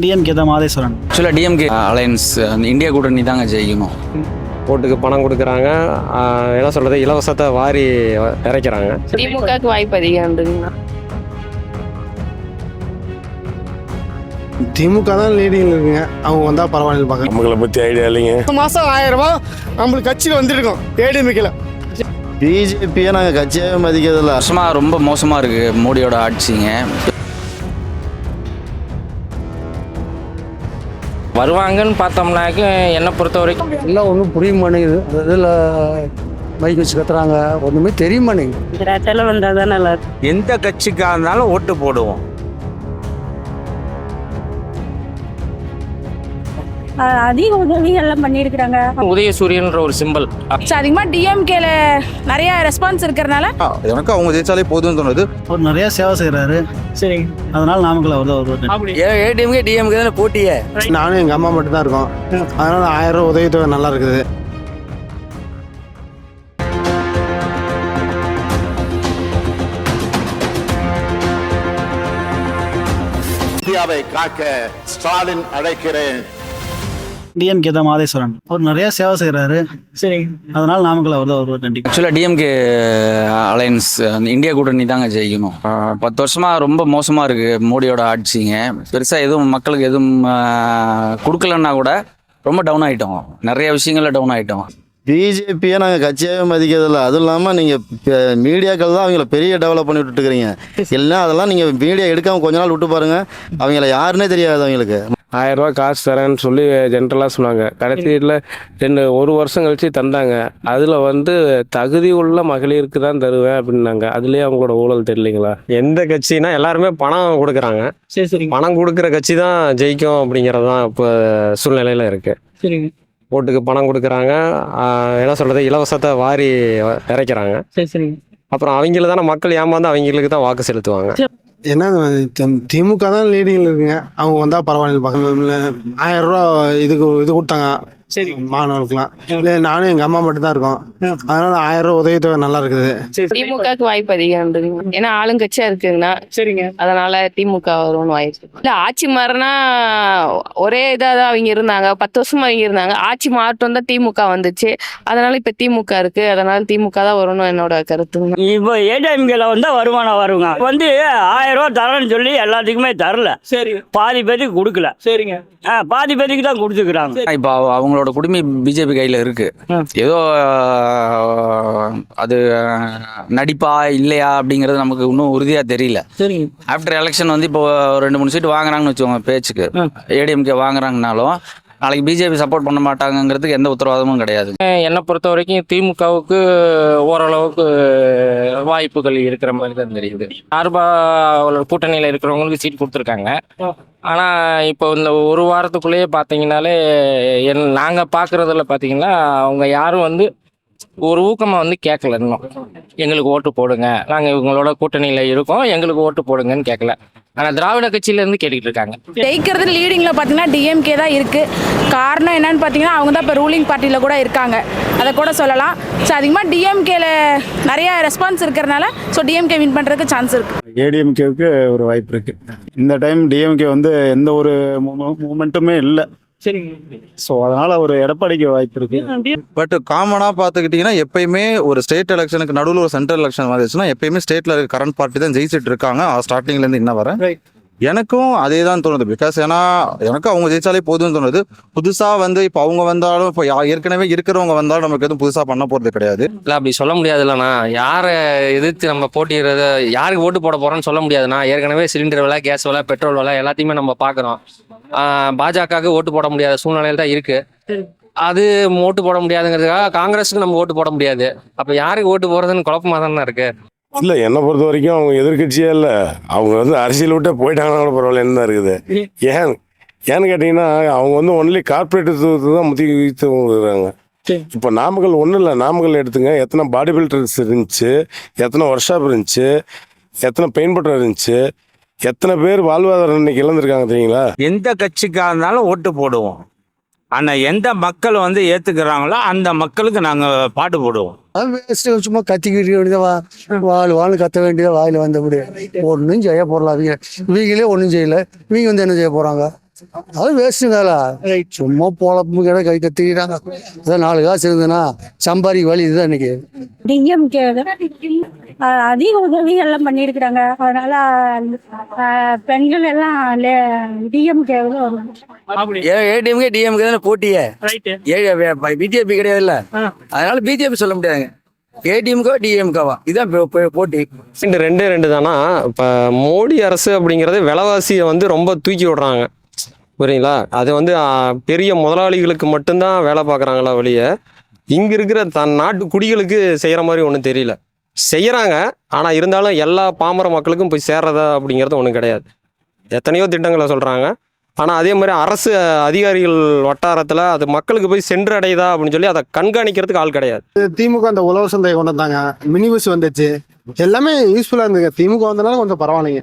DMK தான் மாதேஸ்வரன் ஆக்சுவலாக DMK alliance அந்த இந்தியா கூட்டணி தாங்க ஜெயிக்கணும். ஓட்டுக்கு பணம் கொடுக்குறாங்க. என்ன சொல்கிறது இலவசத்தை வாரி இறைக்கிறாங்க. திமுகக்கு வாய்ப்பு அதிகம் இருந்ததுங்கண்ணா திமுக தான் லீடிங்கில் இருக்குங்க. அவங்க வந்தால் பரவாயில்ல பார்க்குறேன் நம்மளை பற்றி ஐடியா இல்லைங்க. மாதம் ஆயிரம் ரூபாய் நம்மளுக்கு கட்சியில் வந்துருக்கோம். ஏடிஎம்கேல பிஜேபியை நாங்கள் கட்சியாகவே மதிக்கிறதில்ல. வருஷமாக ரொம்ப மோசமாக இருக்குது மோடியோட ஆட்சிங்க. வருவாங்கன்னு பார்த்தோம்னாக்க என்னை பொறுத்த வரைக்கும் எல்லாம் ஒன்றும் புரிய மாட்டேங்குது. அந்த இதில் மைக் வச்சு கத்துறாங்க. ஒன்றுமே தெரிய மாட்டேங்குது. ரெட்டல வந்தால் தான் நல்லா எந்த கட்சிக்காக இருந்தாலும் ஓட்டு போடுவோம். அதிக உதவி எல்லாம் பண்ணியிருக்கிறாங்க உதயசூரியன்ற ஒரு சிம்பல் அதிகமாக டிஎம்கேல நிறைய ரெஸ்பான்ஸ் இருக்கிறனால எனக்கு அவங்க ஜெயிச்சாலே போதும்னு தோணுது. அவர் நிறைய சேவை செய்கிறாரு சரிங்க. அதனால நாமக்கல் அவர் தான் வருவார் ஏடிஎம்கே டிஎம்கே தானே போட்டியே? நானும் எங்கள் அம்மா மட்டும் தான் இருக்கோம். அதனால் ஆயிரம் ரூபா உதவித்தொகை நல்லா இருக்குது. இந்தியாவை காக்க ஸ்டாலின் அழைக்கிறேன். டிஎம்கே தான் மாதேஸ்வரன் அவர் நிறைய சேவை செய்கிறாரு சரிங்க. அதனால நாமக்கல் அவர் தான் வருவார் கண்டிப்பாக ஆக்சுவலாக டிஎம்கே அலையன்ஸ் அந்த இந்தியா கூட்டணி தாங்க ஜெயிக்கணும். பத்து வருஷமாக ரொம்ப மோசமாக இருக்குது மோடியோட ஆட்சிங்க. பெருசாக எதுவும் மக்களுக்கு எதுவும் கொடுக்கலன்னா கூட ரொம்ப டவுன் ஆகிட்டோம் நிறைய விஷயங்கள்ல டவுன் ஆகிட்டோம் பிஜேபியை நாங்கள் கட்சியாகவே மதிக்கிறதில்ல. அதுவும் இல்லாமல் நீங்கள் மீடியாக்கள் தான் அவங்கள பெரிய டெவலப் பண்ணி விட்டுட்டு இருக்கிறீங்க இல்லைன்னா அதெல்லாம் நீங்கள் மீடியா எடுக்காமல் கொஞ்ச நாள் விட்டு பாருங்க. அவங்கள யாருன்னே தெரியாது அவங்களுக்கு. ஆயிரம் ரூபாய் காசு தரேன்னு சொல்லி ஜென்ரலாக சொன்னாங்க. கடைசியில் ரெண்டு ஒரு வருஷம் கழிச்சு தந்தாங்க. அதில் வந்து தகுதி உள்ள மகளிருக்கு தான் தருவேன் அப்படின்னாங்க. அதுலேயே அவங்களோட ஊழல் தெரியலைங்களா? எந்த கட்சினா எல்லாருமே பணம் கொடுக்குறாங்க. சரி சரிங்க பணம் கொடுக்குற கட்சி தான் ஜெயிக்கும் அப்படிங்கிறது தான் இப்போ சூழ்நிலையில் இருக்குது சரிங்க. ஓட்டுக்கு பணம் கொடுக்குறாங்க. ஆஹ் என்ன சொல்கிறது இலவசத்தை வாரி இறைக்கிறாங்க. சரி சரிங்க. அப்புறம் அவங்கள தானே மக்கள் ஏமாந்து அவங்களுக்கு தான் வாக்கு செலுத்துவாங்க. என்ன தி- திமுக தான் லீடிங்கில் இருக்குங்க. அவங்க வந்தால் பரவாயில்ல பக்கம் ஆயிரம் ரூபா இதுக்கு இது கொடுத்தாங்க. சரி. மாணவர்களுக்குலாம் இல்லை நானும் எங்கள் அம்மா மட்டும் தான் இருக்கோம் அதனால் ஆயிரம் ரூபா உதவித்தொகை நல்லா இருக்குது. திமுகக்கு வாய்ப்பு அதிகம் ஏன்னா ஆளுங்கட்சியா இருக்குங்கண்ணா சரிங்க. அதனால திமுக வரும்னு வாய்ப்பு. இல்ல ஆட்சி மாறினா ஒரே இதாக தான் அவங்க இருந்தாங்க. பத்து வருஷமா அவங்க இருந்தாங்க. ஆட்சி மாற்றம் தான் திமுக வந்துச்சு. அதனால இப்ப திமுக இருக்கு. அதனால திமுக தான் வரும்னு என்னோட கருத்துங்க. இப்போ ஏடிஎம்கேல வந்தால் வருமானம் வருங்க. வந்து ஆயிரம் ரூபா தரேன்னு சொல்லி எல்லாத்துக்குமே தரல. சரி. பாதி பேருக்கு கொடுக்கல. சரிங்க. ஆ, பாதி பேருக்கு தான் கொடுத்துக்கிறாங்க. இப்போ அவங்களோட குடுமி பிஜேபி கையில் இருக்கு. ஏதோ அது நடிப்பா இல்லையா அப்படிங்கிறது நமக்கு இன்னும் உறுதியாக தெரியல. ஆஃப்டர் எலெக்ஷன் வந்து இப்போ ரெண்டு மூணு சீட் வாங்குறாங்கன்னு வச்சுக்கோங்க பேச்சுக்கு. ஏடிஎம்கே வாங்குறாங்கனாலும் நாளைக்கு பிஜேபி சப்போர்ட் பண்ண மாட்டாங்கங்கிறதுக்கு எந்த உத்தரவாதமும் கிடையாது. என்னை பொறுத்த வரைக்கும் திமுகவுக்கு ஓரளவுக்கு வாய்ப்புகள் இருக்கிற மாதிரி தான் தெரியுது. சார்பா கூட்டணியில் இருக்கிறவங்களுக்கு சீட் கொடுத்துருக்காங்க. ஆனால் இப்போ இந்த ஒரு வாரத்துக்குள்ளேயே பார்த்தீங்கன்னாலே என் நாங்கள் பார்க்குறதுல பார்த்தீங்கன்னா அவங்க யாரும் வந்து ஒரு ஊக்கமாக வந்து கேட்கல இன்னும். எங்களுக்கு ஓட்டு போடுங்க. நாங்கள் இவங்களோட கூட்டணியில் இருக்கோம். எங்களுக்கு ஓட்டு போடுங்கன்னு கேட்கல ஆனால் திராவிட கட்சியிலேருந்து கேட்டுக்கிட்டு இருக்காங்க. ஜெயிக்கிறது லீடிங்ல பாத்தீங்கன்னா டிஎம்கே தான் இருக்கு. காரணம் என்னன்னு பாத்தீங்கன்னா அவங்க தான் இப்போ ரூலிங் பார்ட்டியில கூட இருக்காங்க. அதை கூட சொல்லலாம். ஸோ அதிகமாக டிஎம்கேல நிறைய ரெஸ்பான்ஸ் இருக்கிறனால ஸோ டிஎம்கே வின் பண்றதுக்கு சான்ஸ் இருக்கு. ஏடிஎம்கேவுக்கு ஒரு வாய்ப்பு இருக்கு. இந்த டைம் டிஎம்கே வந்து எந்த ஒரு மூமெண்ட்டுமே இல்லை. சரிங்க ஸோ அதனால ஒரு எடப்பாடிக்கு வாய்ப்பு இருக்கு. பட் காமனாக பார்த்துக்கிட்டிங்கன்னா எப்பயுமே ஒரு ஸ்டேட் எலெக்ஷனுக்கு நடுவில் ஒரு சென்ட்ரல் எலெக்ஷன் வந்துச்சுன்னா எப்பயுமே ஸ்டேட்டில் இருக்க கரண்ட் பார்ட்டி தான் ஜெயிச்சிட்டு இருக்காங்க. ஸ்டார்டிங்லேருந்து இன்ன வர. எனக்கும் அதே தான் தோணுது. பிகாஸ் ஏன்னா எனக்கும் அவங்க ஜெயிச்சாலே போதும்னு தோணுது. புதுசாக வந்து இப்போ அவங்க வந்தாலும் இப்போ ஏற்கனவே இருக்கிறவங்க வந்தாலும் நமக்கு எதுவும் புதுசாக பண்ண போகிறது கிடையாது. இல்லை அப்படி சொல்ல முடியாதுல்லண்ணா யாரை எதிர்த்து நம்ம போட்டிடுறத யாருக்கு ஓட்டு போட போறோம்னு சொல்ல முடியாதுண்ணா. ஏற்கனவே சிலிண்டர் விலை கேஸ் விலை பெட்ரோல் விலை எல்லாத்தையுமே நம்ம பார்க்குறோம் பாஜகவுக்கு ஓட்டு போட முடியாத சூழ்நிலையில தான் இருக்கு. அது ஓட்டு போட முடியாதுங்கிறதுக்காக காங்கிரஸுக்கு நம்ம ஓட்டு போட முடியாது. அப்போ யாருக்கு ஓட்டு போடுறதுன்னு குழப்பமா தானே இருக்கு. இல்லை என்னை பொறுத்த வரைக்கும் அவங்க எதிர்கட்சியே இல்லை. அவங்க வந்து அரசியல் விட்டே போயிட்டாங்கன்னா கூட பரவாயில்லன்னு தான் இருக்குது. ஏன் ஏன்னு கேட்டிங்கன்னா அவங்க வந்து ஒன்லி கார்பரேட் தான் முக்கியத்துவம் இப்போ நாமக்கல் ஒன்றும் இல்லை நாமக்கல் எடுத்துங்க. எத்தனை பாடி பில்டர்ஸ் இருந்துச்சு எத்தனை ஒர்க் ஷாப் இருந்துச்சு எத்தனை பெயிண்ட் பட்டர் இருந்துச்சு எத்தனை பேர் வாழ்வாதாரம் இன்னைக்கு இழந்திருக்காங்க தெரியுங்களா? எந்த கட்சிக்காக இருந்தாலும் ஓட்டு போடுவோம். ஆனா எந்த மக்கள் வந்து ஏத்துக்கிறாங்களோ அந்த மக்களுக்கு நாங்க பாட்டு போடுவோம். சும்மா கத்திக்கிட்டு வேண்டியதா வா வாழ் வாழ் கத்த வேண்டியதா வாயில் வந்தபடி ஒன்றும் செய்ய போடல அவங்க இவங்களே ஒன்றும் செய்யல. இவங்க வந்து என்ன செய்ய போகிறாங்க அது வேஸ்ட்டு வேலை. சும்மா பொழப்பு கிட கை கத்திக்கிறாங்க அதான் நாலு காசு இருந்ததுன்னா சம்பாதிக்க வழி இதுதான் இன்னைக்கு. டிஎம்கே அதிக உதவி எல்லாம் பண்ணியிருக்கிறாங்க. அதனால பெண்கள் எல்லாம் டிஎம்கே ஏடிஎம்கே டிஎம்கே தானே போட்டியே. பிஜேபி கிடையாது இல்ல அதனால பிஜேபி சொல்ல முடியாதுங்க. ஏடிஎம்கோ டிஎம்கோவா இதுதான் போட்டி. ரெண்டு ரெண்டே ரெண்டு தானா? இப்போ மோடி அரசு அப்படிங்கிறது விலைவாசியை வந்து ரொம்ப தூக்கி விடுறாங்க. புரியுங்களா அது வந்து பெரிய முதலாளிகளுக்கு மட்டும்தான் வேலை பார்க்குறாங்களா வழிய இங்கே இருக்கிற தன் நாட்டு குடிகளுக்கு செய்கிற மாதிரி ஒன்றும் தெரியல. செய்கிறாங்க ஆனால் இருந்தாலும் எல்லா பாமர மக்களுக்கும் போய் சேர்றதா அப்படிங்கிறது ஒன்றும் கிடையாது. எத்தனையோ திட்டங்களை சொல்கிறாங்க ஆனால் அதே மாதிரி அரசு அதிகாரிகள் வட்டாரத்தில் அது மக்களுக்கு போய் சென்றடையுதா அப்படின்னு சொல்லி அதை கண்காணிக்கிறதுக்கு ஆள் கிடையாது. திமுக அந்த உழவு சந்தையை கொண்டு வந்தாங்க. மினி பஸ் வந்துச்சு. எல்லாமே யூஸ்ஃபுல்லாக இருந்துங்க திமுக வந்தனால கொஞ்சம் பரவாயில்லைங்க.